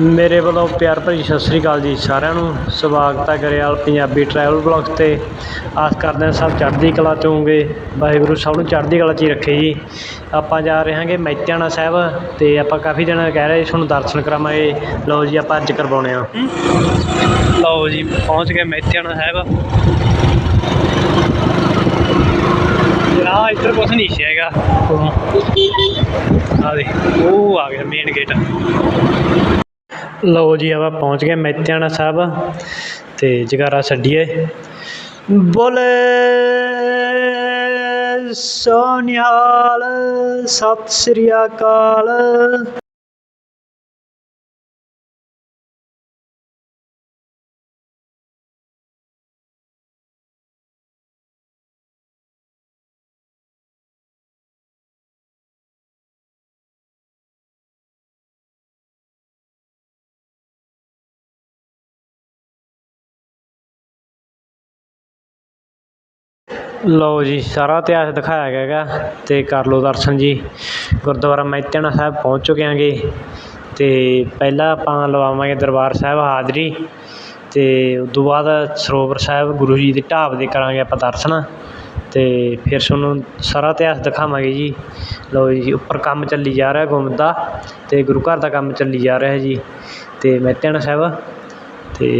ਮੇਰੇ ਵੱਲੋਂ ਪਿਆਰ ਭਰੀ ਸਤਿ ਸ੍ਰੀ ਅਕਾਲ ਜੀ ਸਾਰਿਆਂ ਨੂੰ। ਸਵਾਗਤ ਹੈ ਗਰੇਵਾਲ ਪੰਜਾਬੀ ਟਰੈਵਲ ਬਲੌਗ 'ਤੇ। ਆਸ ਕਰਦੇ ਹਾਂ ਸਭ ਚੜ੍ਹਦੀ ਕਲਾ 'ਚ ਹੋਵੋਗੇ। ਵਾਹਿਗੁਰੂ ਸਭ ਨੂੰ ਚੜ੍ਹਦੀ ਕਲਾ 'ਚ ਹੀ ਰੱਖੇ ਜੀ। ਆਪਾਂ ਜਾ ਰਹੇ ਹਾਂਗੇ ਮੈਤਿਆਣਾ ਸਾਹਿਬ ਅਤੇ ਆਪਾਂ ਕਾਫੀ ਦਿਨ ਕਹਿ ਰਹੇ ਤੁਹਾਨੂੰ ਦਰਸ਼ਨ ਕਰਾਵਾਂਗੇ। ਲਓ ਜੀ ਆਪਾਂ ਅੱਜ ਕਰਵਾਉਣੇ ਆ ਲਓ ਜੀ, ਪਹੁੰਚ ਗਏ ਮੈਤਿਆਣਾ ਸਾਹਿਬ। ਨਾ ਇੱਧਰ ਕੁਛ ਨਹੀਂ ਹੈਗਾ। ਆ ਦੇ ਉਹ ਆ ਗਿਆ ਮੇਨ ਗੇਟ ਲਓ ਜੀ, ਆਪਾਂ ਪਹੁੰਚ ਗਏ ਮੈਤਿਆਣਾ ਸਾਹਿਬ ਤੇ ਜਗਾਰਾ ਛੱਡੀਏ। ਬੋਲੇ ਸੋਨਿਹਾਲ ਸਤਿ ਸ੍ਰੀ ਅਕਾਲ। ਲਓ ਜੀ, ਸਾਰਾ ਇਤਿਹਾਸ ਦਿਖਾਇਆ ਗਿਆ ਹੈਗਾ ਅਤੇ ਕਰ ਲਓ ਦਰਸ਼ਨ ਜੀ। ਗੁਰਦੁਆਰਾ ਮੈਤਿਆਣਾ ਸਾਹਿਬ ਪਹੁੰਚ ਚੁੱਕੇ ਹਾਂਗੇ ਤੇ ਪਹਿਲਾਂ ਆਪਾਂ ਲਵਾਵਾਂਗੇ ਦਰਬਾਰ ਸਾਹਿਬ ਹਾਜ਼ਰੀ ਅਤੇ ਉਸ ਤੋਂ ਬਾਅਦ ਸਰੋਵਰ ਸਾਹਿਬ ਗੁਰੂ ਜੀ ਦੀ ਢਾਬ ਦੇ ਕਰਾਂਗੇ ਆਪਾਂ ਦਰਸ਼ਨ ਅਤੇ ਫਿਰ ਤੁਹਾਨੂੰ ਸਾਰਾ ਇਤਿਹਾਸ ਦਿਖਾਵਾਂਗੇ ਜੀ। ਲਓ ਜੀ, ਉੱਪਰ ਕੰਮ ਚੱਲੀ ਜਾ ਰਿਹਾ ਗੁੰਮਤ ਦਾ ਤੇ ਗੁਰੂ ਘਰ ਦਾ ਕੰਮ ਚੱਲੀ ਜਾ ਰਿਹਾ ਜੀ ਅਤੇ ਮੈਤਿਆਣਾ ਸਾਹਿਬ ਅਤੇ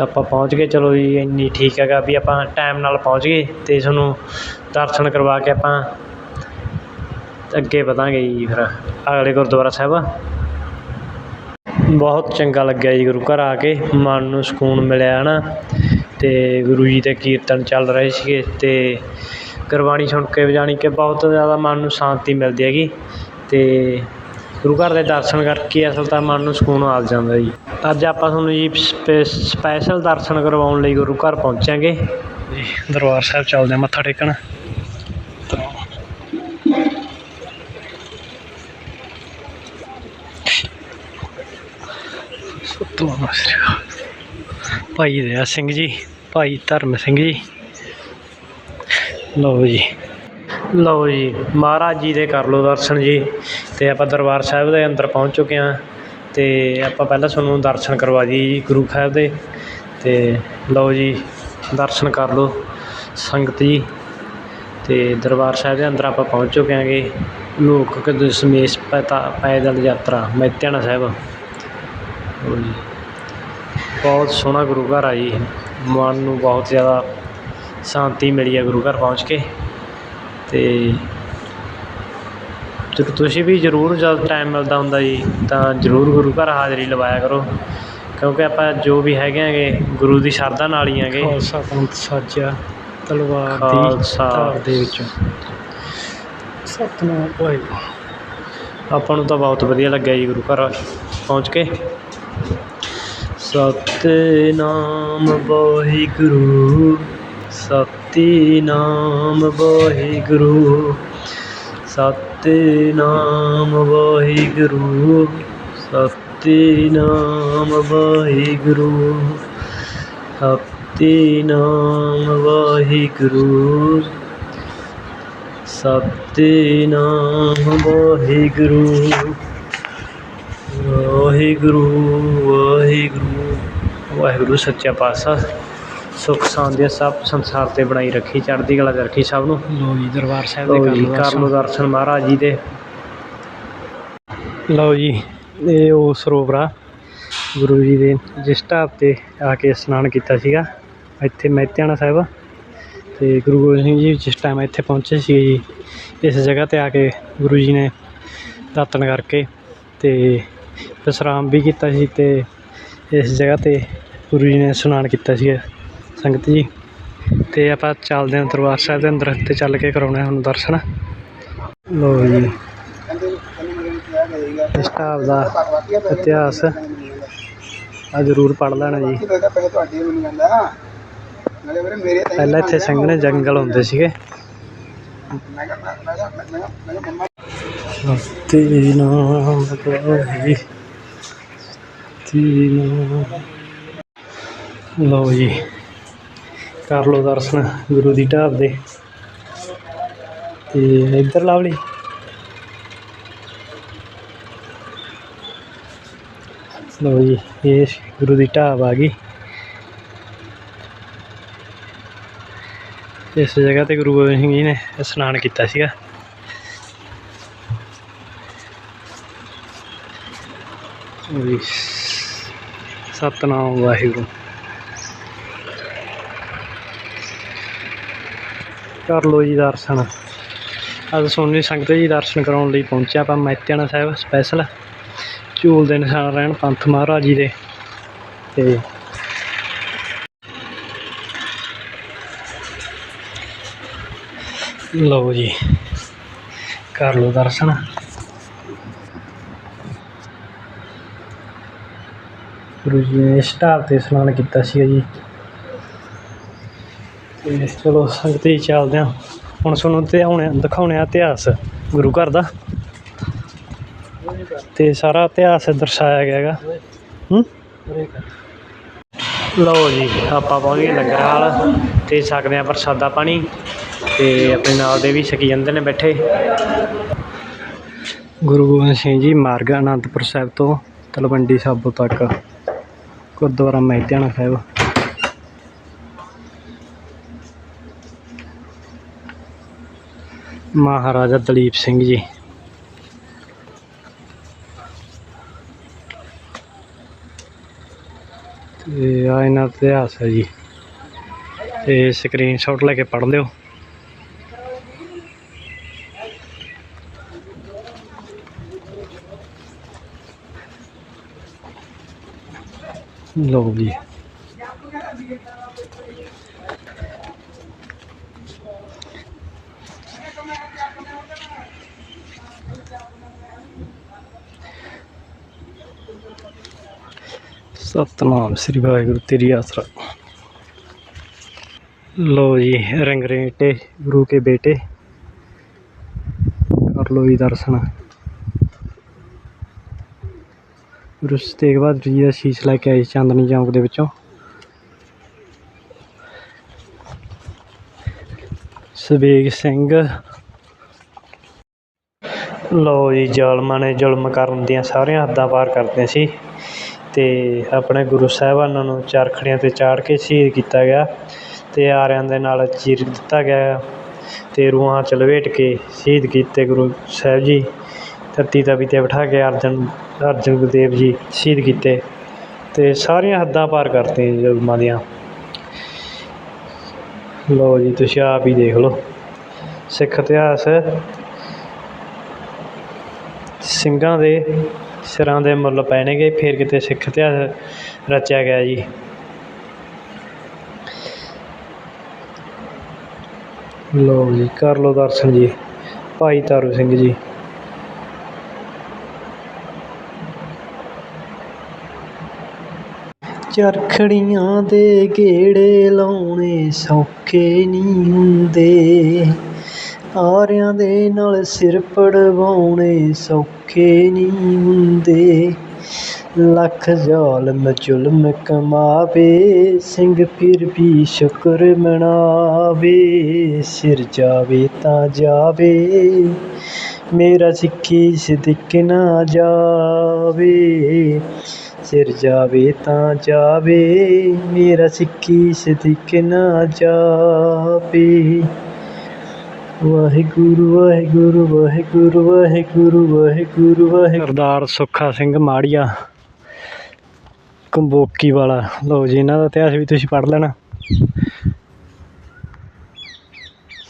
ਤੇ ਆਪਾਂ ਪਹੁੰਚ ਗਏ। ਚਲੋ ਜੀ, ਇੰਨੀ ਠੀਕ ਹੈਗਾ ਵੀ ਆਪਾਂ ਟਾਈਮ ਨਾਲ ਪਹੁੰਚ ਗਏ ਅਤੇ ਤੁਹਾਨੂੰ ਦਰਸ਼ਨ ਕਰਵਾ ਕੇ ਆਪਾਂ ਅੱਗੇ ਵਧਾਂਗੇ ਜੀ ਫਿਰ। ਅਗਲੇ ਗੁਰਦੁਆਰਾ ਸਾਹਿਬ। ਬਹੁਤ ਚੰਗਾ ਲੱਗਿਆ ਜੀ ਗੁਰੂ ਘਰ ਆ ਕੇ। ਮਨ ਨੂੰ ਸਕੂਨ ਮਿਲਿਆ ਹੈ ਨਾ ਅਤੇ ਗੁਰੂ ਜੀ ਦੇ ਕੀਰਤਨ ਚੱਲ ਰਹੇ ਸੀਗੇ ਅਤੇ ਗੁਰਬਾਣੀ ਸੁਣ ਕੇ ਜਾਣੀ ਕਿ ਬਹੁਤ ਜ਼ਿਆਦਾ ਮਨ ਨੂੰ ਸ਼ਾਂਤੀ ਮਿਲਦੀ ਹੈਗੀ। ਅਤੇ ਗੁਰੂ ਘਰ ਦੇ ਦਰਸ਼ਨ ਕਰਕੇ ਅਸਲ ਤਾਂ ਮਨ ਨੂੰ ਸਕੂਨ ਆ ਜਾਂਦਾ ਜੀ। ਅੱਜ ਆਪਾਂ ਤੁਹਾਨੂੰ ਜੀ ਸਪੈ ਸਪੈਸ਼ਲ ਦਰਸ਼ਨ ਕਰਵਾਉਣ ਲਈ ਗੁਰੂ ਘਰ ਪਹੁੰਚਾਂਗੇ। ਜੀ ਦਰਬਾਰ ਸਾਹਿਬ ਚੱਲਦੇ ਮੱਥਾ ਟੇਕਣ। ਭਾਈ ਦਇਆ ਸਿੰਘ ਜੀ ਭਾਈ ਧਰਮ ਸਿੰਘ ਜੀ। ਲਓ ਜੀ। ਲਓ ਜੀ ਮਹਾਰਾਜ ਜੀ ਦੇ ਕਰ ਲਓ ਦਰਸ਼ਨ ਜੀ। ਅਤੇ ਆਪਾਂ ਦਰਬਾਰ ਸਾਹਿਬ ਦੇ ਅੰਦਰ ਪਹੁੰਚ ਚੁੱਕੇ ਹਾਂ ਅਤੇ ਆਪਾਂ ਪਹਿਲਾਂ ਤੁਹਾਨੂੰ ਦਰਸ਼ਨ ਕਰਵਾ ਦਈਏ ਜੀ ਗੁਰੂ ਸਾਹਿਬ ਦੇ। ਅਤੇ ਲਓ ਜੀ, ਦਰਸ਼ਨ ਕਰ ਲਓ ਸੰਗਤ ਜੀ। ਅਤੇ ਦਰਬਾਰ ਸਾਹਿਬ ਦੇ ਅੰਦਰ ਆਪਾਂ ਪਹੁੰਚ ਚੁੱਕੇ ਹਾਂਗੇ। ਲੋਕ ਦਸ਼ਮੇਸ਼ ਪੈਤਾ ਪੈਦਲ ਯਾਤਰਾ ਮੈਤਿਆਣਾ ਸਾਹਿਬ। ਲਓ ਜੀ, ਬਹੁਤ ਸੋਹਣਾ ਗੁਰੂ ਘਰ ਆ ਜੀ। ਮਨ ਨੂੰ ਬਹੁਤ ਜ਼ਿਆਦਾ ਸ਼ਾਂਤੀ ਮਿਲੀ ਹੈ ਗੁਰੂ ਘਰ ਪਹੁੰਚ ਕੇ। ਅਤੇ ਜਦੋਂ ਤੁਸੀਂ ਵੀ ਜ਼ਰੂਰ ਜਦ ਟਾਈਮ ਮਿਲਦਾ ਹੁੰਦਾ ਜੀ ਤਾਂ ਜ਼ਰੂਰ ਗੁਰੂ ਘਰ ਹਾਜ਼ਰੀ ਲਵਾਇਆ ਕਰੋ। ਕਿਉਂਕਿ ਆਪਾਂ ਜੋ ਵੀ ਹੈਗੇ ਹੈਗੇ ਗੁਰੂ ਦੀ ਸ਼ਰਧਾ ਨਾਲ ਹੀ ਹੈਗੇ। ਖਾਲਸਾ ਪੰਥ ਸਾਜਿਆ ਤਲਵਾਰ ਦੀ। ਧਾਰ ਦੇ ਵਿੱਚੋਂ। ਸਤਨਾਮ ਵਾਹਿਗੁਰੂ। ਆਪਾਂ ਨੂੰ ਤਾਂ ਬਹੁਤ ਵਧੀਆ ਲੱਗਿਆ ਜੀ ਗੁਰੂ ਘਰ ਪਹੁੰਚ ਕੇ। ਸਤਿਨਾਮ ਵਾਹਿਗੁਰੂ ਸਤਿਨਾਮ ਵਾਹਿਗੁਰੂ। ਸਤਿਨਾਮ ਵਾਹਿਗੁਰੂ ਸਤਿਨਾਮ ਵਾਹਿਗੁਰੂ ਸਤਿਨਾਮ ਵਾਹਿਗੁਰੂ ਸਤਿਨਾਮ ਵਾਹਿਗੁਰੂ ਵਾਹਿਗੁਰੂ ਵਾਹਿਗੁਰੂ ਵਾਹਿਗੁਰੂ ਸੱਚਾ ਪਾਤਸ਼ਾਹ। ਸੁੱਖ ਸ਼ਾਂਤੀ ਸਭ ਸੰਸਾਰ ਤੇ ਬਣਾਈ ਰੱਖੀ ਚੜ੍ਹਦੀ ਕਲਾ 'ਚ ਰੱਖੀ ਸਭ ਨੂੰ। ਲੋ ਜੀ ਦਰਬਾਰ ਸਾਹਿਬ ਦੇ ਲਓ ਜੀ ਲਓ ਕਰ ਲਓ ਦਰਸ਼ਨ ਮਹਾਰਾਜ ਜੀ ਦੇ। ਲਓ ਜੀ ਇਹ ਉਹ ਸਰੋਵਰ ਆ ਗੁਰੂ ਜੀ ਦੇ ਜਿਸ ਢਾਬ ਤੇ ਆ ਕੇ ਇਸ਼ਨਾਨ ਕੀਤਾ ਸੀਗਾ ਇੱਥੇ ਮਹਿਤਿਆਣਾ ਸਾਹਿਬ। ਤੇ ਗੁਰੂ ਗੋਬਿੰਦ ਸਿੰਘ ਜੀ ਜਿਸ ਟਾਈਮ ਇੱਥੇ ਪਹੁੰਚੇ ਸੀ ਜੀ ਇਸ ਜਗ੍ਹਾ ਤੇ ਆ ਕੇ ਗੁਰੂ ਜੀ ਨੇ ਦਾਤਨ ਕਰਕੇ ਤੇ ਵਿਸ਼ਰਾਮ ਵੀ ਕੀਤਾ ਸੀ ਤੇ ਇਸ ਜਗ੍ਹਾ ਤੇ ਗੁਰੂ ਜੀ ਨੇ ਇਸ਼ਨਾਨ ਕੀਤਾ ਸੀ ਸੰਗਤ ਜੀ। ਤੇ ਆਪਾਂ ਚੱਲਦੇ ਹਾਂ ਦਰਬਾਰ ਸਾਹਿਬ ਦੇ ਅੰਦਰ ਤੇ ਚੱਲ ਕੇ ਕਰਾਉਣੇ ਹੁਣ ਦਰਸ਼ਨ। ਲੋ ਜੀ। ਇਸ ਢਾਬ ਦਾ ਇਤਿਹਾਸ ਆ ਜ਼ਰੂਰ ਪੜ੍ਹ ਲੈਣਾ ਜੀ। ਪਹਿਲਾਂ ਇੱਥੇ ਸੰਘਣੇ ਜੰਗਲ ਹੁੰਦੇ ਸੀਗੇ। ਸਤਿ ਨਾਮ ਵਾਹਿ ਸਤਿ ਨਾਮ। ਲਓ ਜੀ। ਕਰ ਲਓ ਦਰਸ਼ਨ, ਗੁਰੂ ਦੀ ਢਾਬ ਦੇ। ਤੇ ਇੱਧਰ ਲਵਲੀ ਲਓ ਜੀ, ਇਹ ਗੁਰੂ ਦੀ ਢਾਬ ਆ ਗਈ। ਇਸ ਜਗ੍ਹਾ ਤੇ ਗੁਰੂ ਗੋਬਿੰਦ ਸਿੰਘ ਜੀ ਨੇ ਇਸ਼ਨਾਨ ਕੀਤਾ ਸੀਗਾ। ਸਤਨਾਮ ਵਾਹਿਗੁਰੂ। ਕਰ ਲਓ ਜੀ ਦਰਸ਼ਨ। ਅੱਜ ਸੋਨੀ ਸੰਗਤ ਜੀ ਦਰਸ਼ਨ ਕਰਾਉਣ ਲਈ ਪਹੁੰਚਿਆ ਆਪਾਂ ਮੈਤਿਆਣਾ ਸਾਹਿਬ ਸਪੈਸ਼ਲ ਝੂਲ ਦੇ ਨਿਸ਼ਾਨ ਰਹਿਣ ਪੰਥ ਮਹਾਰਾਜ ਜੀ ਦੇ। ਤੇ ਲਓ ਜੀ, ਕਰ ਲਓ ਦਰਸ਼ਨ। ਗੁਰੂ ਜੀ ਨੇ ਇਸ ਢਾਬ ਤੇ ਇਸ਼ਨਾਨ ਕੀਤਾ ਸੀਗਾ ਜੀ। ਤੇ ਚਲੋ ਸੰਗਤ ਚੱਲਦੇ ਹਾਂ। ਹੁਣ ਤੁਹਾਨੂੰ ਤੇ ਆਉਣੇ ਦਿਖਾਉਣੇ ਆ ਇਤਿਹਾਸ ਗੁਰੂ ਘਰ ਦਾ। ਤੇ ਸਾਰਾ ਇਤਿਹਾਸ ਦਰਸਾਇਆ ਗਿਆ ਹੈਗਾ। ਹੂੰ? ਲਓ ਜੀ, ਆਪਾਂ ਪਹੁੰਚ ਗਏ ਲੰਗਰ ਹਾਲ। ਤੇ ਸਕਦੇ ਆ ਪ੍ਰਸਾਦਾ ਪਾਣੀ। ਤੇ ਆਪਣੇ ਨਾਲ ਦੇ ਵੀ ਛਕੀ ਜਾਂਦੇ ਨੇ ਬੈਠੇ। ਗੁਰੂ ਗੋਬਿੰਦ ਸਿੰਘ ਜੀ ਮਾਰਗ ਅਨੰਦਪੁਰ ਸਾਹਿਬ ਤੋਂ ਤਲਵੰਡੀ ਸਾਬੋ ਤੱਕ। ਗੁਰਦੁਆਰਾ ਮਹਿਤਿਆਣਾ ਸਾਹਿਬ। ਮਹਾਰਾਜਾ ਦਲੀਪ ਸਿੰਘ ਜੀ। ਤੇ ਆ ਇਹਨਾਂ ਦਾ ਇਤਿਹਾਸ ਹੈ ਜੀ। ਤੇ ਸਕਰੀਨਸ਼ਾਟ ਲੈ ਕੇ ਪੜ੍ਹ ਲਿਓ। ਲਓ ਜੀ। ਸਤਨਾਮ ਸ੍ਰੀ ਵਾਹਿਗੁਰੂ ਤੇਰੀ ਆਸਰਾ। ਲੋ ਜੀ ਰੰਗਰੇਟੇ ਗੁਰੂ ਕੇ ਬੇਟੇ। ਕਰ ਲੋ ਜੀ ਦਰਸ਼ਨ। ਗੁਰੂ ਤੇਗ ਬਹਾਦਰ ਜੀ ਦਾ ਸ਼ੀਸ਼ ਲੈ ਕੇ ਆਏ ਚਾਂਦਨੀ ਚੌਂਕ ਦੇ ਵਿੱਚੋਂ। ਸਵੇਗ ਸਿੰਘ। ਲੋ ਜੀ, ਜ਼ਾਲਮਾਂ ਨੇ ਜ਼ੁਲਮ ਕਰਨ ਦੀਆਂ ਸਾਰੀਆਂ ਹੱਦਾਂ ਪਾਰ ਕਰਦੇ ਸੀ। ਅਤੇ ਆਪਣੇ ਗੁਰੂ ਸਾਹਿਬਾਨਾਂ ਨੂੰ ਚਰਖੜੀਆਂ ਤੇ ਚਾੜ ਕੇ ਸ਼ਹੀਦ ਕੀਤਾ ਗਿਆ ਅਤੇ ਆਰਿਆਂ ਦੇ ਨਾਲ ਚੀਰ ਦਿੱਤਾ ਗਿਆ ਅਤੇ ਰੂਹਾਂ ਚ ਲਪੇਟ ਕੇ ਸ਼ਹੀਦ ਕੀਤੇ ਗੁਰੂ ਸਾਹਿਬ ਜੀ, ਧਰਤੀ ਤਵੀ ਤੇ ਬਿਠਾ ਕੇ ਅਰਜਨ ਅਰਜਨ ਗੁਰਦੇਵ ਜੀ ਸ਼ਹੀਦ ਕੀਤੇ ਅਤੇ ਸਾਰੀਆਂ ਹੱਦਾਂ ਪਾਰ ਕਰਤੀਆਂ ਜੀ ਜ਼ੁਲਮਾਂ ਦੀਆਂ। ਲਓ ਜੀ, ਤੁਸੀਂ ਆਪ ਹੀ ਦੇਖ ਲਓ। ਸਿੱਖ ਇਤਿਹਾਸ ਸਿੰਘਾਂ ਦੇ ਸਿਰਾਂ ਦੇ ਮੁੱਲ ਪੈਣਗੇ ਫਿਰ ਕਿਤੇ ਸਿੱਖ ਇਤਿਹਾਸ ਰਚਿਆ ਗਿਆ ਜੀ। ਲਓ ਜੀ, ਕਰ ਲਓ ਦਰਸ਼ਨ ਜੀ, ਭਾਈ ਤਾਰੂ ਸਿੰਘ ਜੀ। ਚਰਖੜੀਆਂ ਦੇ ਗੇੜੇ ਲਾਉਣੇ ਸੌਖੇ ਨਹੀਂ ਹੁੰਦੇ। ਆਰਿਆਂ ਦੇ ਨਾਲ ਸਿਰ ਪੜਵਾਉਣੇ ਸੌਖੇ ਨਹੀਂ ਹੁੰਦੇ। ਲੱਖ ਜ਼ਾਲਮ ਜ਼ੁਲਮ ਕਮਾਵੇ, ਸਿੰਘ ਫਿਰ ਵੀ ਸ਼ੁਕਰ ਮਨਾਵੇ। ਸਿਰ ਜਾਵੇ ਤਾਂ ਜਾਵੇ, ਮੇਰਾ ਸਿੱਖੀ ਸਿਦਕ ਨਾ ਜਾਵੇ। ਸਿਰ ਜਾਵੇ ਤਾਂ ਜਾਵੇ, ਮੇਰਾ ਸਿੱਖੀ ਸਿਦਕ ਨਾ ਜਾਵੇ। ਵਾਹਿਗੁਰੂ ਵਾਹਿਗੁਰੂ ਵਾਹਿਗੁਰੂ ਵਾਹਿਗੁਰੂ ਵਾਹਿਗੁਰੂ ਵਾਹਿਗੁਰੂ। ਸਰਦਾਰ ਸੁੱਖਾ ਸਿੰਘ ਮਾੜੀਆ, ਕੰਬੋਕੀ ਵਾਲਾ। ਲਓ ਜੀ, ਇਹਨਾਂ ਦਾ ਇਤਿਹਾਸ ਵੀ ਤੁਸੀਂ ਪੜ੍ਹ ਲੈਣਾ।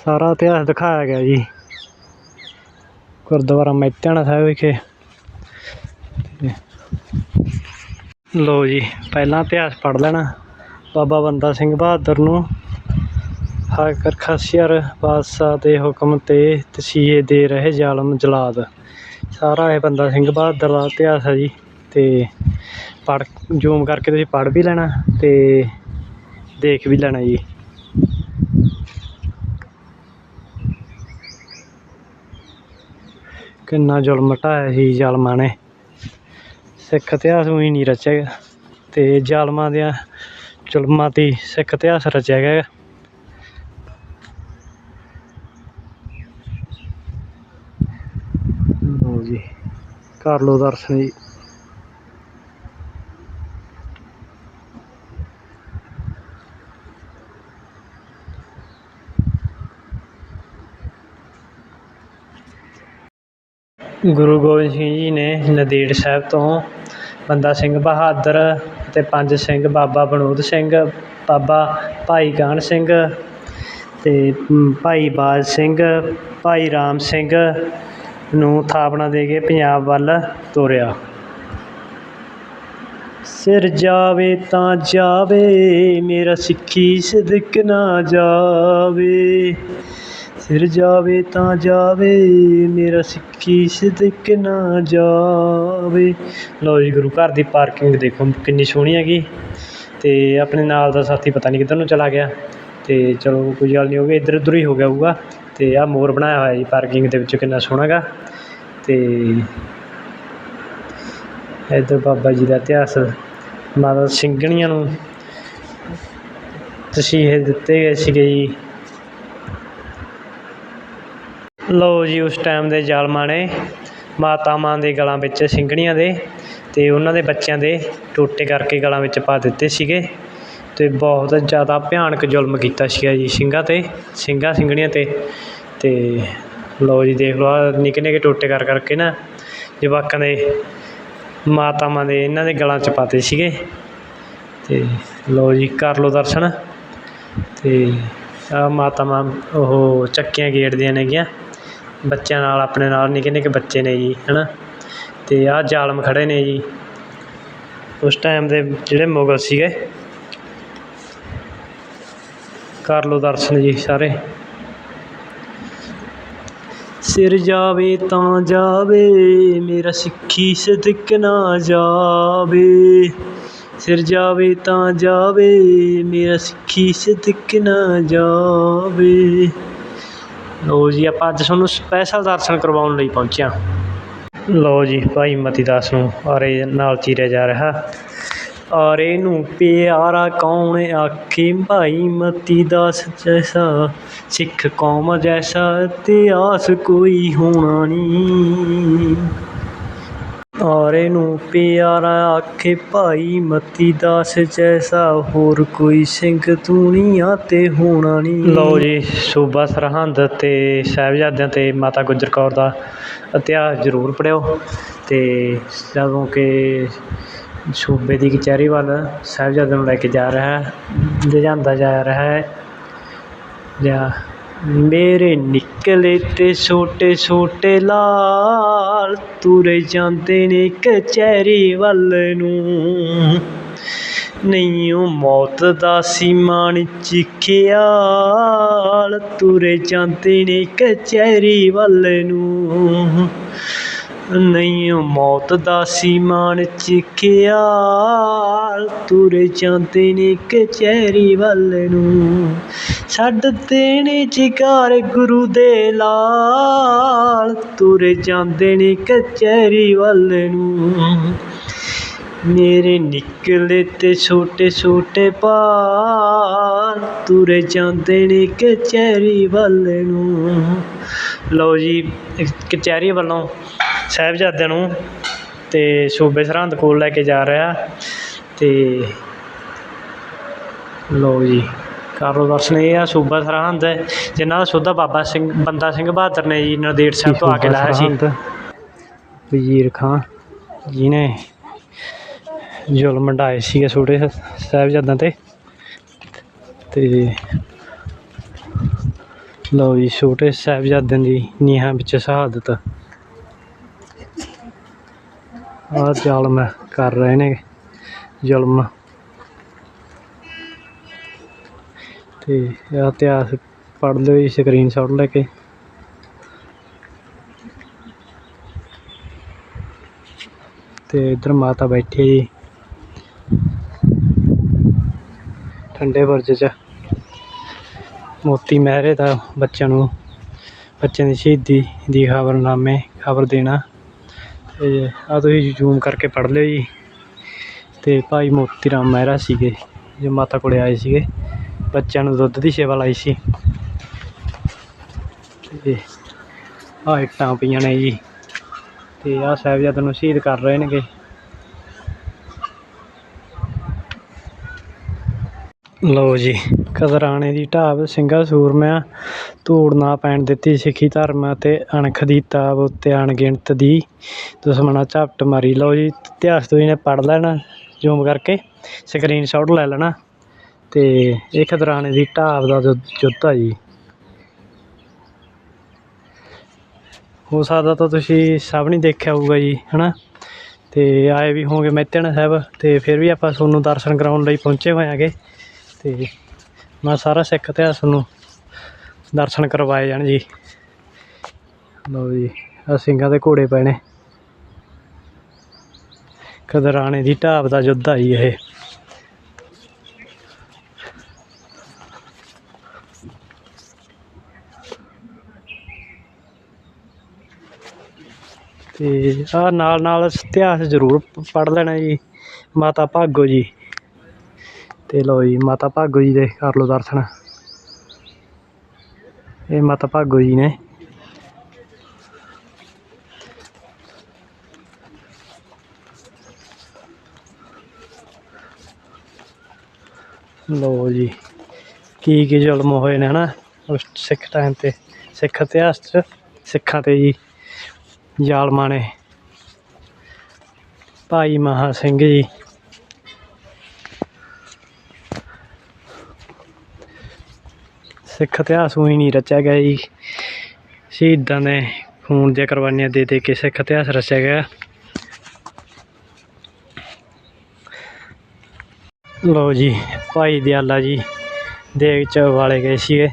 ਸਾਰਾ ਇਤਿਹਾਸ ਦਿਖਾਇਆ ਗਿਆ ਜੀ। ਗੁਰਦੁਆਰਾ ਮਹਿਤਿਆਣਾ ਸਾਹਿਬ ਵਿਖੇ। ਲਓ ਜੀ, ਪਹਿਲਾਂ ਇਤਿਹਾਸ ਪੜ੍ਹ ਲੈਣਾ। ਬਾਬਾ ਬੰਦਾ ਸਿੰਘ ਬਹਾਦਰ ਨੂੰ ਹਾਕਰ ਖਾਸੀਅਰ ਬਾਦਸ਼ਾਹ ਦੇ ਹੁਕਮ ਤੇ ਤਸੀਹੇ ਦੇ ਰਹੇ ਜ਼ਾਲਮ ਜਲਾਦ। ਸਾਰਾ ਇਹ ਬੰਦਾ ਸਿੰਘ ਬਹਾਦਰ ਦਾ ਇਤਿਹਾਸ ਹੈ ਜੀ ਅਤੇ ਪੜ੍ਹ, ਜ਼ੂਮ ਕਰਕੇ ਤੁਸੀਂ ਪੜ੍ਹ ਵੀ ਲੈਣਾ ਅਤੇ ਦੇਖ ਵੀ ਲੈਣਾ ਜੀ। ਕਿੰਨਾ ਜ਼ੁਲਮ ਢਾਇਆ ਸੀ ਜ਼ਾਲਮਾਂ ਨੇ। ਸਿੱਖ ਇਤਿਹਾਸ ਉਹੀ ਨਹੀਂ ਰਚਿਆ ਗਿਆ ਤੇ ਜ਼ਾਲਮਾਂ ਦੀਆਂ ਜ਼ੁਲਮਾਂ 'ਤੇ ਸਿੱਖ ਇਤਿਹਾਸ ਰਚਿਆ ਗਿਆ। ਜੀ। ਕਰ ਲੋ ਦਰਸ਼ਨ ਜੀ। ਗੁਰੂ ਗੋਬਿੰਦ ਸਿੰਘ ਜੀ ਨੇ ਨਦੀੜ ਸਾਹਿਬ ਤੋਂ ਬੰਦਾ ਸਿੰਘ ਬਹਾਦਰ ਅਤੇ ਪੰਜ ਸਿੰਘ ਬਾਬਾ ਬਨੂਦ ਸਿੰਘ, ਬਾਬਾ ਭਾਈ ਗਾਨ ਸਿੰਘ ਅਤੇ ਭਾਈ ਬਾਜ ਸਿੰਘ, ਭਾਈ ਰਾਮ ਸਿੰਘ ਨੂੰ ਥਾਪਣਾ ਦੇ ਕੇ ਪੰਜਾਬ ਵੱਲ ਤੋਰਿਆ। ਸਿਰ ਜਾਵੇ ਤਾਂ ਜਾਵੇ, ਮੇਰਾ ਸਿੱਖੀ ਸਿਦਕ ਨਾ ਜਾਵੇ। ਸਿਰ ਜਾਵੇ ਤਾਂ ਜਾਵੇ, ਮੇਰਾ ਸਿੱਖੀ ਸਿਦਕ ਨਾ ਜਾਵੇ। ਲਓ ਜੀ, ਗੁਰੂ ਘਰ ਦੀ ਪਾਰਕਿੰਗ ਦੇਖੋ ਕਿੰਨੀ ਸੋਹਣੀ ਹੈਗੀ। ਅਤੇ ਆਪਣੇ ਨਾਲ ਦਾ ਸਾਥੀ ਪਤਾ ਨਹੀਂ ਕਿੱਧਰ ਨੂੰ ਚਲਾ ਗਿਆ। ਅਤੇ ਚਲੋ ਕੋਈ ਗੱਲ ਨਹੀਂ ਹੋ ਗਿਆ ਇੱਧਰ ਉੱਧਰ ਹੀ ਹੋ ਗਿਆ ਹੋਊਗਾ। ਅਤੇ ਆਹ ਮੋਰ ਬਣਾਇਆ ਹੋਇਆ ਜੀ ਪਾਰਕਿੰਗ ਦੇ ਵਿੱਚ ਕਿੰਨਾ ਸੋਹਣਾ ਗਾ ਅਤੇ ਇੱਧਰ ਬਾਬਾ ਜੀ ਦਾ ਇਤਿਹਾਸ, ਮਾਤਾ ਸਿੰਘਣੀਆਂ ਨੂੰ ਤਸੀਹੇ ਦਿੱਤੇ ਗਏ ਸੀਗੇ ਜੀ। ਲਓ ਜੀ, ਉਸ ਟਾਈਮ ਦੇ ਜ਼ਾਲਮਾਂ ਨੇ ਮਾਤਾਵਾਂ ਦੇ ਗਲਾਂ ਵਿੱਚ ਸਿੰਘਣੀਆਂ ਦੇ ਅਤੇ ਉਹਨਾਂ ਦੇ ਬੱਚਿਆਂ ਦੇ ਟੋਟੇ ਕਰਕੇ ਗਲਾਂ ਵਿੱਚ ਪਾ ਦਿੱਤੇ ਸੀਗੇ। ਅਤੇ ਬਹੁਤ ਜ਼ਿਆਦਾ ਭਿਆਨਕ ਜ਼ੁਲਮ ਕੀਤਾ ਸੀਗਾ ਜੀ ਸਿੰਘਾਂ 'ਤੇ, ਸਿੰਘਾਂ ਸਿੰਘਣੀਆਂ 'ਤੇ ਅਤੇ ਲਓ ਜੀ ਦੇਖ ਲਓ ਆਹ ਨਿੱਕੇ ਨਿੱਕੇ ਟੋਟੇ ਕਰ ਕਰਕੇ ਨਾ ਜਵਾਕਾਂ ਦੇ ਮਾਤਾਵਾਂ ਦੇ ਇਹਨਾਂ ਦੇ ਗਲਾਂ 'ਚ ਪਾਤੇ ਸੀਗੇ। ਅਤੇ ਲਓ ਜੀ ਕਰ ਲਓ ਦਰਸ਼ਨ। ਅਤੇ ਆਹ ਮਾਤਾਵਾਂ ਉਹ ਚੱਕੀਆਂ ਗੇੜਦੀਆਂ ਨੇਗੀਆਂ। ਬੱਚਿਆਂ ਨਾਲ, ਆਪਣੇ ਨਾਲ ਨਿੱਕੇ ਨਿੱਕੇ ਬੱਚੇ ਨੇ ਜੀ ਹੈ ਨਾ ਅਤੇ ਆਹ ਜ਼ਾਲਮ ਖੜ੍ਹੇ ਨੇ ਜੀ। ਉਸ ਟਾਈਮ ਦੇ ਜਿਹੜੇ ਮੁਗਲ ਸੀਗੇ ਕਰ ਲਓ ਦਰਸ਼ਨ ਜੀ ਸਾਰੇ। ਸਿਰ ਜਾਵੇ ਤਾਂ ਜਾਵੇ, ਮੇਰਾ ਸਿੱਖੀ ਸਦਕ ਨਾ ਜਾਵੇ। ਸਿਰ ਜਾਵੇ ਤਾਂ ਜਾਵੇ, ਮੇਰਾ ਸਿੱਖੀ ਸਦਕ ਨਾ ਜਾਵੇ। ਲਓ ਜੀ, ਆਪਾਂ ਅੱਜ ਤੁਹਾਨੂੰ ਸਪੈਸ਼ਲ ਦਰਸ਼ਨ ਕਰਵਾਉਣ ਲਈ ਪਹੁੰਚਿਆ ਹਾਂ। ਲਓ ਜੀ, ਭਾਈ ਮਤੀ ਦਾਸ ਨੂੰ ਅਰੇ ਨਾਲ ਚੀਰਿਆ ਜਾ ਰਿਹਾ। ਔਰੇ ਨੂੰ ਪਿਆਰਾ ਕੌਣ ਆਖੇ? ਭਾਈ ਮਤੀ ਦਾਸ ਜੈਸਾ, ਸਿੱਖ ਕੌਮ ਜੈਸਾ, ਇਤਿਹਾਸ ਕੋਈ ਹੋਣਾ ਨਹੀਂ। ਔਰੇ ਨੂੰ ਪਿਆਰਾ ਆਖੇ, ਭਾਈ ਮਤੀ ਦਾਸ ਜੈਸਾ, ਹੋਰ ਕੋਈ ਸਿੰਘ ਦੁਨੀਆ ਤੇ ਹੋਣਾ ਨਹੀਂ। ਲਓ ਜੀ, ਸੂਬਾ ਸਰਹੰਦ ਤੇ ਸਾਹਿਬਜ਼ਾਦਿਆਂ ਤੇ ਮਾਤਾ ਗੁਜਰ ਕੌਰ ਦਾ ਇਤਿਹਾਸ ਜ਼ਰੂਰ ਪੜਿਓ ਤੇ ਜਦੋਂ ਕਿ ਸੂਬੇ ਦੀ ਕਚਹਿਰੀ ਵੱਲ ਸਾਹਿਬਜ਼ਾਦਿਆਂ ਨੂੰ ਲੈ ਕੇ ਜਾ ਰਿਹਾ ਹੈ, ਲਿਜਾਂਦਾ ਜਾ ਰਿਹਾ ਹੈ। ਜਾਂ ਮੇਰੇ ਨਿਕਲੇ ਤੇ ਛੋਟੇ ਛੋਟੇ ਲਾਲ ਤੁਰੇ ਜਾਂਦੇ ਨੇ ਕਚਹਿਰੀ ਵੱਲ ਨੂੰ। ਨਹੀਂ ਉਹ ਮੌਤ ਦਾ ਸੀਮਾਨ ਚਿਖਿਆਲ ਤੁਰੇ ਜਾਂਦੇ ਨੇ ਕਚਹਿਰੀ ਵੱਲ ਨੂੰ। ਨਹੀਂ ਮੌਤ ਦਾ ਸੀਮਾਨ ਚਿਖਿਆਲ ਤੁਰੇ ਜਾਂਦੇ ਨੇ ਕਚਹਿਰੀ ਵੱਲ ਨੂੰ। ਛੱਡਦੇ ਨੇ ਜਿਗਰ ਗੁਰੂ ਦੇ ਲਾਲ। ਤੁਰੇ ਜਾਂਦੇ ਨੇ ਕਚਹਿਰੀ ਵੱਲ ਨੂੰ। ਮੇਰੇ ਨਿੱਕਲੇ ਤੇ ਛੋਟੇ ਛੋਟੇ ਪਾਲ ਤੁਰੇ ਜਾਂਦੇ ਨੇ ਕਚਹਿਰੀ ਵੱਲ ਨੂੰ। ਲਓ ਜੀ ਕਚਹਿਰੀ ਵੱਲੋਂ ਸਾਹਿਬਜ਼ਾਦਿਆਂ ਨੂੰ ਅਤੇ ਸੂਬੇ ਸਰਹੰਦ ਕੋਲ ਲੈ ਕੇ ਜਾ ਰਿਹਾ ਅਤੇ ਲਓ ਜੀ ਕਰ ਦਰਸ਼ਨ ਇਹ ਆ, ਸੂਬਾ ਸਰਹੰਦ ਹੈ, ਜਿਨ੍ਹਾਂ ਦਾ ਸੋਧਾ ਬਾਬਾ ਸਿੰਘ, ਬੰਦਾ ਸਿੰਘ ਬਹਾਦਰ ਨੇ ਜੀ ਨੰਦੇੜ ਸਾਹਿਬ ਤੋਂ ਆ ਕੇ ਲਾਇਆ ਸੀ। ਵਜ਼ੀਰ ਖਾਂ ਜਿਹਨੇ ਜ਼ੁਲਮ ਢਾਏ ਸੀਗੇ ਛੋਟੇ ਸਾਹਿਬਜ਼ਾਦਿਆਂ ਤੇ। ਤੇ ਲਓ ਜੀ ਛੋਟੇ ਸਾਹਿਬਜ਼ਾਦਿਆਂ ਦੀ ਨੀਹਾਂ ਵਿੱਚ ਸ਼ਹਾਦਤ ਆਹ ਜ਼ਾਲਮ ਕਰ ਰਹੇ ਨੇ, ਜ਼ੁਲਮ। ਤੇ ਇਹ ਇਤਿਹਾਸ ਪੜ੍ਹ ਲਿਓ ਜੀ ਸਕਰੀਨਸ਼ਾਟ ਲੈ ਕੇ। ਤੇ ਇੱਧਰ ਮਾਤਾ ਬੈਠੀ ਜੀ। ਠੰਡੇ ਬੁਰਜ 'ਚ। ਮੋਤੀ ਮਹਿਰੇ ਦਾ ਬੱਚਿਆਂ ਨੂੰ, ਬੱਚਿਆਂ ਦੀ ਸ਼ਹੀਦੀ ਦੀ ਖਬਰਨਾਮੇ, ਖਬਰ ਦੇਣਾ। ਤੇ ਆ ਤੁਸੀਂ ਜ਼ੂਮ ਕਰਕੇ ਪੜ੍ਹ ਲਿਓ ਜੀ। ਤੇ ਭਾਈ ਮੋਤੀ ਰਾਮ ਮਹਿਰਾ ਸੀਗੇ, ਜੋ ਮਾਤਾ ਕੋਲੇ ਆਏ ਸੀਗੇ। ਬੱਚਿਆਂ ਨੂੰ ਦੁੱਧ ਦੀ ਸੇਵਾ ਲਾਈ ਸੀ। ਤੇ ਆਹ ਇੱਟਾਂ ਪਈਆਂ ਨੇ ਜੀ। ਤੇ ਆਹ ਸਾਹਿਬਜ਼ਾਦਿਆਂ ਨੂੰ ਸ਼ਹੀਦ ਕਰ ਰਹੇ ਨੇਗੇ। ਲਓ ਜੀ ਕਦਰਾਣੇ ਦੀ ਢਾਬ ਸਿੰਘਾ ਸੂਰਮਿਆਂ ਧੂੜ ਨਾ ਪੈਣ ਦਿੱਤੀ ਸਿੱਖੀ ਧਰਮ ਅਤੇ ਅਣਖ ਦੀ ਤਾਬ ਉੱਤੇ ਅਣਗਿਣਤ ਦੀ ਦੁਸ਼ਮਣਾ ਝਪਟ ਮਾਰੀ। ਲਓ ਜੀ, ਇਤਿਹਾਸ ਤੁਸੀਂ ਨੇ ਪੜ੍ਹ ਲੈਣਾ ਜ਼ੂਮ ਕਰਕੇ ਸਕਰੀਨ ਸ਼ਾਟ ਲੈ ਲੈਣਾ ਅਤੇ ਇਹ ਖਦਰਾਣੇ ਦੀ ਢਾਬ ਦਾ ਜੋ ਯੁੱਧ ਆ ਜੀ। ਹੋ ਸਕਦਾ ਤਾਂ ਤੁਸੀਂ ਸਭ ਨਹੀਂ ਦੇਖਿਆ ਹੋਊਗਾ ਜੀ ਹੈ ਨਾ ਅਤੇ ਆਏ ਵੀ ਹੋਗੇ ਮਹਿਤਿਆਣਾ ਸਾਹਿਬ ਅਤੇ ਫਿਰ ਵੀ ਆਪਾਂ ਤੁਹਾਨੂੰ ਦਰਸ਼ਨ ਕਰਾਉਣ ਲਈ ਪਹੁੰਚੇ ਹੋਏ ਹੈਗੇ ਅਤੇ ਮੈਂ ਸਾਰਾ ਸਿੱਖ ਇਤਿਹਾਸ ਤੁਹਾਨੂੰ ਦਰਸ਼ਨ ਕਰਵਾਏ ਜਾਣ ਜੀ। ਲਓ ਜੀ ਆ ਸਿੰਘਾਂ ਦੇ ਘੋੜੇ ਪਏ ਨੇ। ਖਦਰਾਣੇ ਦੀ ਢਾਬ ਦਾ ਯੁੱਧ ਆ ਜੀ ਇਹ। ਤੇ ਆ ਨਾਲ ਨਾਲ ਇਤਿਹਾਸ ਜ਼ਰੂਰ ਪੜ੍ਹ ਲੈਣਾ ਜੀ, ਮਾਤਾ ਭਾਗੋ ਜੀ। ਤੇ ਲਓ ਜੀ, ਮਾਤਾ ਭਾਗੋ ਜੀ ਦੇ ਕਰ ਲਓ ਦਰਸ਼ਨ। ਇਹ ਮਾਤਾ ਭਾਗੋ ਜੀ ਨੇ। ਲੋ ਜੀ, ਕੀ ਕੀ ਜ਼ੁਲਮ ਹੋਏ ਨੇ ਹਨਾ, ਉਸ ਸਿੱਖ ਟਾਈਮ ਤੇ, ਸਿੱਖ ਇਤਿਹਾਸ 'ਚ, ਸਿੱਖਾਂ ਤੇ ਜੀ, ਜ਼ਾਲਮਾਂ ਨੇ। ਭਾਈ ਮਹਾ ਸਿੰਘ ਜੀ ਸਿੱਖ ਇਤਿਹਾਸ ਉਹੀ ਨਹੀਂ ਰਚਿਆ ਗਿਆ ਜੀ। ਸ਼ਹੀਦਾਂ ਨੇ ਖੂਨ ਦੀਆਂ ਕੁਰਬਾਨੀਆਂ ਦੇ ਦੇ ਕੇ ਸਿੱਖ ਇਤਿਹਾਸ ਰਚਿਆ ਗਿਆ। ਲਓ ਜੀ, ਭਾਈ ਦਿਆਲਾ ਜੀ ਦੇਗ ਚ ਵਾਲੇ ਗਏ ਸੀਗੇ।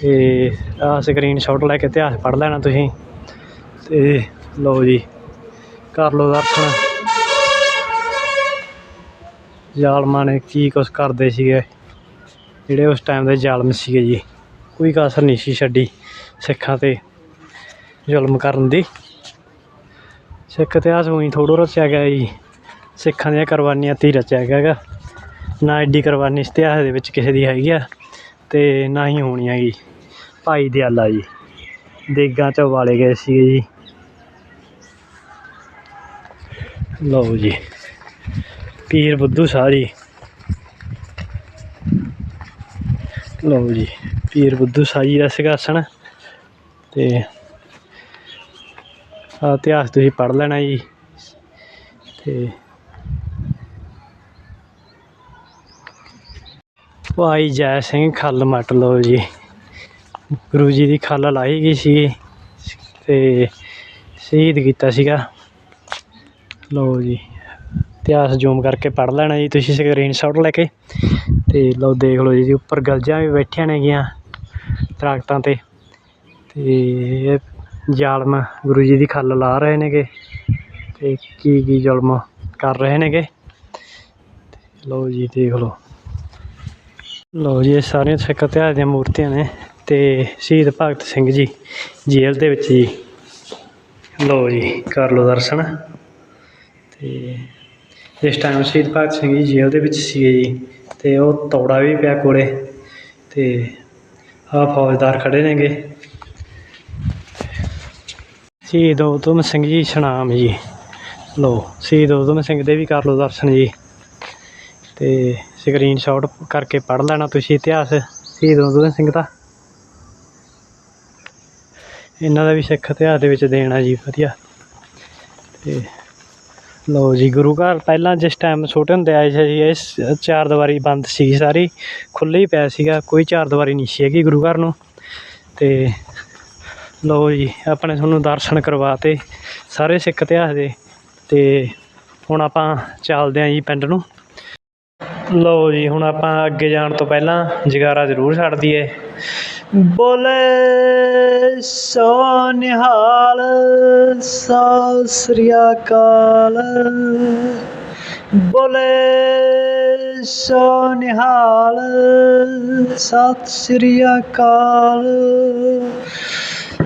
ਤੇ ਆਹ ਸਕਰੀਨ ਸ਼ਾਟ ਲੈ ਕੇ ਇਤਿਹਾਸ ਪੜ੍ਹ ਲੈਣਾ ਤੁਸੀਂ। ਤੇ ਲਓ ਜੀ, ਕਰ ਲਓ ਦਰਸ਼ਨ। ਜ਼ਾਲਮਾਂ ਨੇ ਕੀ ਕੁਛ ਕਰਦੇ ਸੀਗੇ। ਜਿਹੜੇ ਉਸ ਟਾਈਮ ਦੇ ਜ਼ਾਲਮ ਸੀਗੇ ਜੀ, ਕੋਈ ਕਸਰ ਨਹੀਂ ਸੀ ਛੱਡੀ ਸਿੱਖਾਂ ਤੇ ਜ਼ੁਲਮ ਕਰਨ ਦੀ। ਸਿੱਖ ਇਤਿਹਾਸ ਉਹੀ ਥੋੜ੍ਹਾ ਰਚਿਆ ਗਿਆ ਜੀ, ਸਿੱਖਾਂ ਦੀਆਂ ਕੁਰਬਾਨੀਆਂ 'ਤੇ ਹੀ ਰਚਿਆ ਗਿਆ ਗਾ ਨਾ ਐਡੀ ਕੁਰਬਾਨੀ ਇਤਿਹਾਸ ਦੇ ਵਿੱਚ ਕਿਸੇ ਦੀ ਹੈਗੀ ਆ ਅਤੇ ਨਾ ਹੀ ਹੋਣੀ ਹੈਗੀ। ਭਾਈ ਦਿਆਲਾ ਜੀ, ਦੇਗਾਂ 'ਚ ਉਬਾਲੇ ਗਏ ਸੀਗੇ ਜੀ। ਲਓ ਜੀ, ਪੀਰ ਬੁੱਧੂ ਸਾਰੀ ਜੀ ਲਓ ਜੀ, ਪੀਰ ਬੁੱਧੂ ਸ਼ਾਹ ਜੀ ਦਾ ਸਿੰਘਾਸਣ। ਅਤੇ ਆਹ ਇਤਿਹਾਸ ਤੁਸੀਂ ਪੜ੍ਹ ਲੈਣਾ ਜੀ। ਅਤੇ ਭਾਈ ਜੈ ਸਿੰਘ ਖੱਲ ਮੱਟ ਲਓ ਜੀ। ਗੁਰੂ ਜੀ ਦੀ ਖੱਲ ਲਾਈ ਗਈ ਸੀ ਅਤੇ ਸ਼ਹੀਦ ਕੀਤਾ ਸੀਗਾ। ਲਓ ਜੀ, ਇਤਿਹਾਸ ਜ਼ੂਮ ਕਰਕੇ ਪੜ੍ਹ ਲੈਣਾ ਜੀ। ਤੁਸੀਂ ਸਕਰੀਨ ਸ਼ਾਟ ਲੈ ਕੇ ਅਤੇ ਲਓ, ਦੇਖ ਲਓ ਜੀ ਉੱਪਰ ਗਲਜਾਂ ਵੀ ਬੈਠੀਆਂ ਨੇਗੀਆਂ ਦਰਖਤਾਂ 'ਤੇ। ਅਤੇ ਜ਼ਾਲਮ ਗੁਰੂ ਜੀ ਦੀ ਖੱਲ ਲਾ ਰਹੇ ਨੇਗੇ ਅਤੇ ਕੀ ਕੀ ਜ਼ੁਲਮ ਕਰ ਰਹੇ ਨੇਗੇ। ਲਓ ਜੀ, ਦੇਖ ਲਓ। ਲਓ ਜੀ, ਇਹ ਸਾਰੀਆਂ ਸਿੱਖ ਇਤਿਹਾਸ ਦੀਆਂ ਮੂਰਤੀਆਂ ਨੇ ਅਤੇ ਸ਼ਹੀਦ ਭਗਤ ਸਿੰਘ ਜੀ ਜੇਲ੍ਹ ਦੇ ਵਿੱਚ ਜੀ। ਲਓ ਜੀ, ਕਰ ਲਓ ਦਰਸ਼ਨ। ਅਤੇ ਇਸ ਟਾਈਮ ਸ਼ਹੀਦ ਭਗਤ ਸਿੰਘ ਜੀ ਜੇਲ੍ਹ ਦੇ ਵਿੱਚ ਸੀਗੇ ਜੀ। ਅਤੇ ਉਹ ਤੌੜਾ ਵੀ ਪਿਆ ਕੋਲੇ ਅਤੇ ਆਹ ਫੌਜਦਾਰ ਖੜ੍ਹੇ ਨੇਗੇ। ਸ਼ਹੀਦ ਊਧਮ ਸਿੰਘ ਜੀ ਸਨਾਮ ਜੀ। ਲਓ, ਸ਼ਹੀਦ ਊਧਮ ਸਿੰਘ ਦੇ ਵੀ ਕਰ ਲਓ ਦਰਸ਼ਨ ਜੀ। ਅਤੇ ਸਕਰੀਨ ਸ਼ਾਟ ਕਰਕੇ ਪੜ੍ਹ ਲੈਣਾ ਤੁਸੀਂ ਇਤਿਹਾਸ, ਸ਼ਹੀਦ ਊਧਮ ਸਿੰਘ ਦਾ। ਇਹਨਾਂ ਦਾ ਵੀ ਸਿੱਖ ਇਤਿਹਾਸ ਦੇ ਵਿੱਚ ਦੇਣਾ ਜੀ, ਵਧੀਆ। ਅਤੇ ਲਓ ਜੀ, ਗੁਰੂ ਘਰ ਪਹਿਲਾਂ ਜਿਸ ਟਾਈਮ ਛੋਟੇ ਹੁੰਦੇ ਆਏ ਸੀ ਇਸ ਚਾਰ ਦੀਵਾਰੀ ਬੰਦ ਸੀ ਸਾਰੀ, ਖੁੱਲ੍ਹਾ ਹੀ ਪਿਆ ਸੀਗਾ, ਕੋਈ ਚਾਰ ਦੀਵਾਰੀ ਨਹੀਂ ਸੀ ਹੈਗੀ ਗੁਰੂ ਘਰ ਨੂੰ। ਅਤੇ ਲਓ ਜੀ, ਆਪਣੇ ਤੁਹਾਨੂੰ ਦਰਸ਼ਨ ਕਰਵਾਤੇ ਸਾਰੇ ਸਿੱਖ ਇਤਿਹਾਸ ਦੇ ਅਤੇ ਹੁਣ ਆਪਾਂ ਚੱਲਦੇ ਹਾਂ ਜੀ ਪਿੰਡ ਨੂੰ। ਲਓ ਜੀ, ਹੁਣ ਆਪਾਂ ਅੱਗੇ ਜਾਣ ਤੋਂ ਪਹਿਲਾਂ ਜਗਾਰਾ ਜ਼ਰੂਰ ਛੱਡ ਦਈਏ। ਬੋਲੇ ਸੋ ਨਿਹਾਲ, ਸਤਿ ਸ੍ਰੀ ਅਕਾਲ। ਬੋਲੇ ਸੋ ਨਿਹਾਲ, ਸਤਿ ਸ੍ਰੀ ਅਕਾਲ।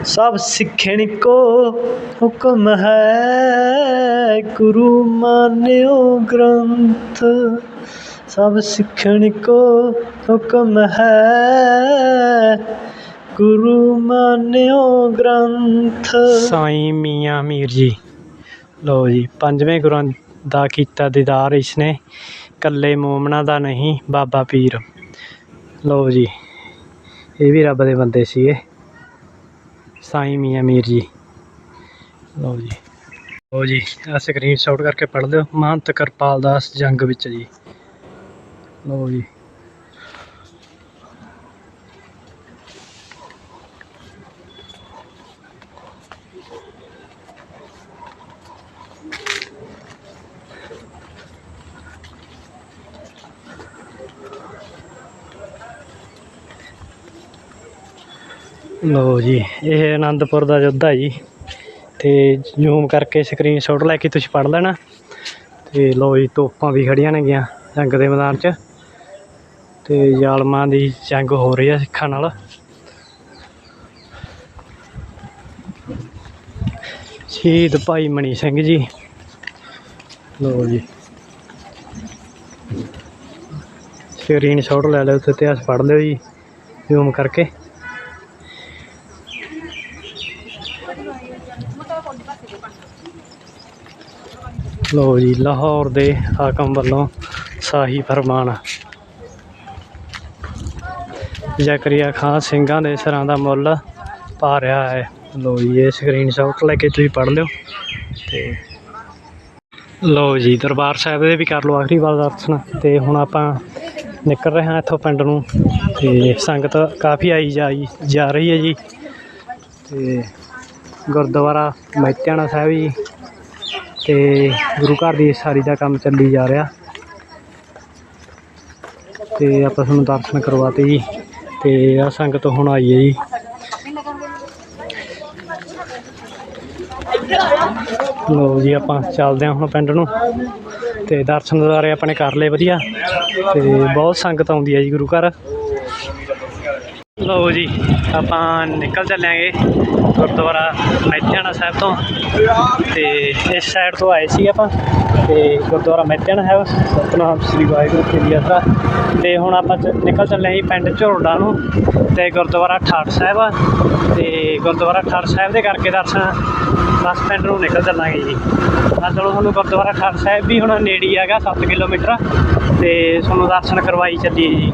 ਸਭ ਸਿੱਖਣ ਕੋ ਹੁਕਮ ਹੈ, ਗੁਰੂ ਮਾਨਿਓ ਗ੍ਰੰਥ। ਸਭ ਸਿੱਖਣ ਕੋ ਹੁਕਮ ਹੈ। ਗੁਰੂ ਮਾਨਿਓ ਗ੍ਰੰਥ। ਸਾਈਂ ਮੀਆਂ ਮੀਰ ਜੀ। ਲਓ ਜੀ, ਪੰਜਵੇਂ ਗੁਰਾਂ ਦਾ ਕੀਤਾ ਦੀਦਾਰ ਇਸਨੇ। ਕੱਲੇ ਮੋਮਨਾ ਦਾ ਨਹੀਂ, ਬਾਬਾ ਪੀਰ। ਲਓ ਜੀ, ਇਹ ਵੀ ਰੱਬ ਦੇ ਬੰਦੇ ਸੀਗੇ। ਸਾਈਂ ਮੀਆਂ ਮੀਰ ਜੀ। ਲਓ ਜੀ। ਲਓ ਜੀ ਆ ਸਕਰੀਨ ਸ਼ਾਟ ਕਰਕੇ ਪੜ੍ਹ ਲਿਓ। ਮਹੰਤ ਕਿਰਪਾਲ ਦਾਸ ਜੰਗ ਵਿੱਚ ਜੀ। ਲਓ ਜੀ। ਲਓ ਜੀ, ਇਹ ਆਨੰਦਪੁਰ ਦਾ ਯੁੱਧ ਹੈ ਜੀ। ਤੇ ਜ਼ੂਮ ਕਰਕੇ ਸਕਰੀਨ ਸ਼ਾਟ ਲੈ ਕੇ ਤੁਸੀਂ ਪੜ੍ਹ ਲੈਣਾ। ਤੇ ਲਓ ਜੀ, ਤੋਪਾਂ ਵੀ ਖੜੀਆਂ ਨੇਗੀਆਂ ਜੰਗ ਦੇ ਮੈਦਾਨ 'ਚ। ਤੇ ਜ਼ਾਲਮਾਂ ਦੀ ਜੰਗ ਹੋ ਰਹੀ ਹੈ ਸਿੱਖਾਂ ਨਾਲ। ਸ਼ਹੀਦ ਭਾਈ ਮਣੀ ਸਿੰਘ ਜੀ। ਲਓ ਜੀ। ਸਕਰੀਨ ਸ਼ਾਟ ਲੈ ਲਿਓ ਤੇ ਇਤਿਹਾਸ ਪੜ੍ਹ ਲਿਓ ਜੀ ਜ਼ੂਮ ਕਰਕੇ। ਲਓ ਜੀ, ਲਾਹੌਰ ਦੇ ਹਾਕਮ ਵੱਲੋਂ ਸ਼ਾਹੀ ਫਰਮਾਨ। ਜ਼ਕਰੀਆ ਖਾਨ ਸਿੰਘਾਂ ਦੇ ਸਿਰਾਂ ਦਾ ਮੁੱਲ ਪਾ ਰਿਹਾ ਹੈ। ਲਓ ਜੀ, ਇਹ ਸਕਰੀਨਸ਼ਾਟ ਲੈ ਕੇ ਤੁਸੀਂ ਪੜ੍ਹ ਲਿਓ ਤੇ ਲਓ ਜੀ, ਦਰਬਾਰ ਸਾਹਿਬ ਦੇ ਵੀ ਕਰ ਲਓ ਆਖਰੀ ਵਾਰ ਦਰਸ਼ਨ ਤੇ ਹੁਣ ਆਪਾਂ ਨਿਕਲ ਰਹੇ ਹਾਂ ਇੱਥੋਂ ਪਿੰਡ ਨੂੰ ਤੇ ਸੰਗਤ ਕਾਫੀ ਆਈ ਜਾਈ ਜਾ ਰਹੀ ਹੈ ਜੀ ਤੇ ਗੁਰਦੁਆਰਾ ਮਹਿਤਿਆਣਾ ਸਾਹਿਬ ਜੀ ਤੇ ਗੁਰੂ ਘਰ ਦੀ ਸਾਰੀ ਦਾ ਕੰਮ ਚੱਲੀ ਜਾ ਰਿਹਾ ਤੇ ਆਪਾਂ ਤੁਹਾਨੂੰ ਦਰਸ਼ਨ ਕਰਵਾਤੇ ਜੀ। ਤੇ ਆ ਸੰਗਤ ਹੁਣ ਆਈ ਹੈ ਜੀ। ਲਓ ਜੀ, ਆਪਾਂ ਚੱਲਦੇ ਹਾਂ ਹੁਣ ਪਿੰਡ ਨੂੰ। ਤੇ ਦਰਸ਼ਨ ਦੁਆਰੇ ਆਪਣੇ ਕਰ ਲਏ ਵਧੀਆ। ਤੇ ਬਹੁਤ ਸੰਗਤ ਆਉਂਦੀ ਹੈ ਜੀ ਗੁਰੂ ਘਰ। ਲਓ ਜੀ, ਆਪਾਂ ਨਿਕਲ ਚੱਲਾਂਗੇ। ਗੁਰਦੁਆਰਾ ਮਹਿਤਿਆਣਾ ਸਾਹਿਬ ਤੋਂ। ਤੇ ਇਸ ਸਾਈਡ ਤੋਂ ਆਏ ਸੀ ਆਪਾਂ। ਤੇ ਗੁਰਦੁਆਰਾ ਮਹਿਤਿਆਣਾ ਸਾਹਿਬ, ਸਤਨਾਮ ਸ੍ਰੀ ਵਾਹਿਗੁਰੂ ਜੀ ਦੀ ਯਾਤਰਾ। ਤੇ ਹੁਣ ਆਪਾਂ ਚ- ਨਿਕਲ ਚੱਲੇ ਜੀ ਪਿੰਡ ਝੋਰਡਾ ਨੂੰ। ਤੇ ਗੁਰਦੁਆਰਾ ਠਾਠ ਸਾਹਿਬ ਆ। ਤੇ ਗੁਰਦੁਆਰਾ ਠਾਠ ਸਾਹਿਬ ਦੇ ਕਰਕੇ ਦਰਸ਼ਨ ਬਸ ਪਿੰਡ ਨੂੰ ਨਿਕਲ ਚੱਲਾਂਗੇ ਜੀ। ਤਾਂ ਚਲੋ ਤੁਹਾਨੂੰ ਗੁਰਦੁਆਰਾ ਠਾਠ ਸਾਹਿਬ ਵੀ ਹੁਣ ਨੇੜੇ ਹੈਗਾ 7 ਕਿਲੋਮੀਟਰ। ਤੇ ਤੁਹਾਨੂੰ ਦਰਸ਼ਨ ਕਰਵਾਈ ਚੱਲੀਏ ਜੀ।